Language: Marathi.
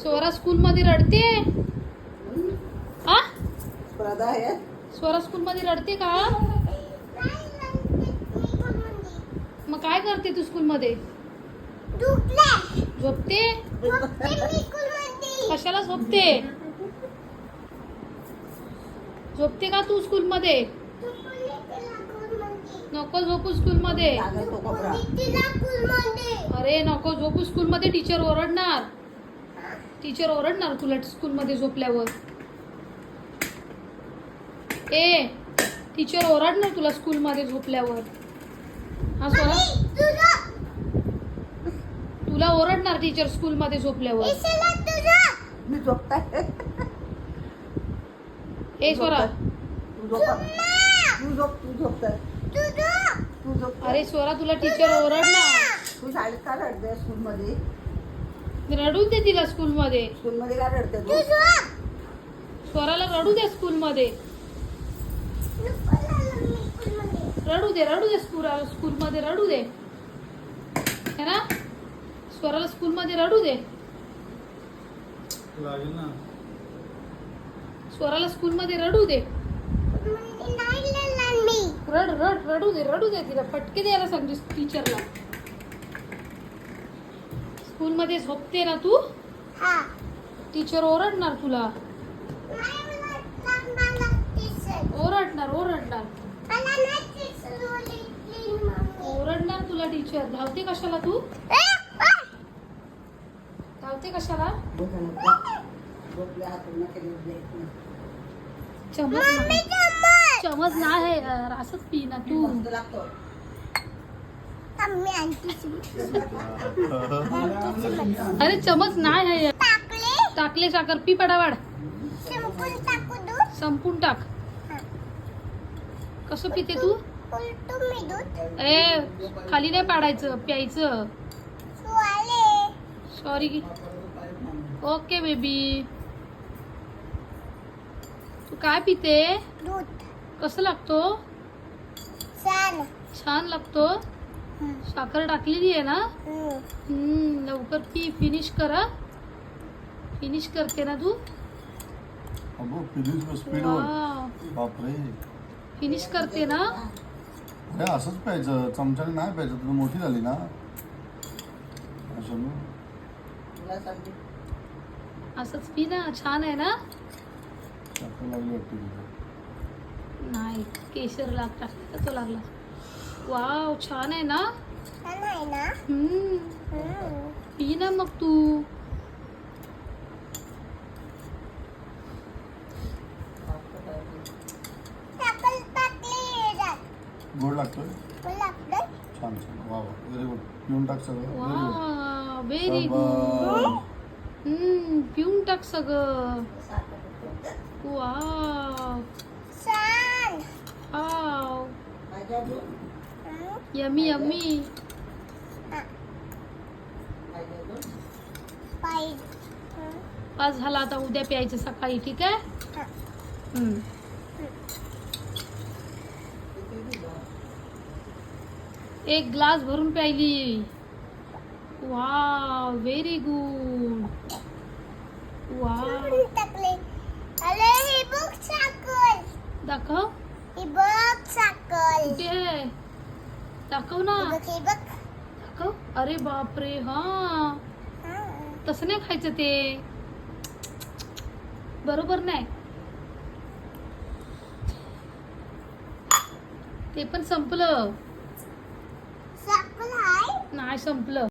स्वरा स्कूल मध्ये रडते हा स्वरा स्कूल मध्ये रडते का? मग काय करते तू स्कूल मध्ये झोपते? कशाला झोपते? झोपते का तू स्कूल मध्ये नको झोपू स्कूल मध्ये अरे नको झोपू स्कूल मध्ये टीचर ओरडणार. टीचर ओरडणार तुला स्कूल मध्ये झोपल्यावर? ए टीचर ओरडणार तुला स्कूल मध्ये झोपल्यावर? हा स्वरा तुला ओरडणार टीचर स्कूल मध्ये झोपल्यावर मी झोपताय. ए स्वरा तू झोप. तू झोप तू झोपताय. तू झोप अरे स्वरा तुला टीचर ओरडणार. तू शाळेत का रडते स्कूल रडून दे तिला स्कूल मध्ये स्कूल मध्ये का रडते तू? स्वराला रडू दे स्कूल मध्ये रडू दे रडू दे स्कूल स्कूल मध्ये रडू दे. है ना? स्वराला स्कूल मध्ये रडू दे. लागेल ना. स्वराला स्कूल मध्ये रडू दे. रड रड रडू दे रडू दे तिला. फटके द्यायला सांगते टीचरला स्कूल मध्ये झोपते ना तू? टीचर ओरडणार तुला. ओरडणार ओरडणार. ओरडणार तुला टीचर धावते कशाला तू? धावते कशाला? झोपल्या हातून केली चमच नाही चमच नाही यार असंच पी ना तू अरे चमच नाही आहे. टाकले. साखर. पी पडावाड. संपून टाक कसं पिते तू? ए खाली नाही पाडायचं प्यायचं. सॉरी ओके बेबी तू काय पिते? कसं लागतो? छान लागतो? साखर टाकलेली आहे ना? हम्म, लवकर पी फिनिश करा. फिनिश करते ना तू? अगो फिनिश स्पीड बापरे. फिनिश करते ना? अरे असंच प्यायचं. चमच्याने नाही प्यायचं. तुला मोठी झाली ना? असंच पी ना. छान आहे ना? लागली वाटते. नाही केशर लागता तो लागला. वाव छान आहे ना हम्म पी ना मग तू गोड लागतोय छान छान वा वा व्हेरी गुड पिऊन टाक सगळं व्हेरी गुड हम्म पिऊन टाक सगळं वाव वाव माझ्या यम्मी यम्मी आज झाला आता उद्या प्यायचं सकाळी ठीक आहे हम्म। एक ग्लास भरून प्यायली वा व्हेरी गुड वा अरे हे बुक्स दाखव ना. दाखव. अरे बापरे हा. तसं नाही खायचं ते. बरोबर नाही. ते पण संपलं. नाही संपलं.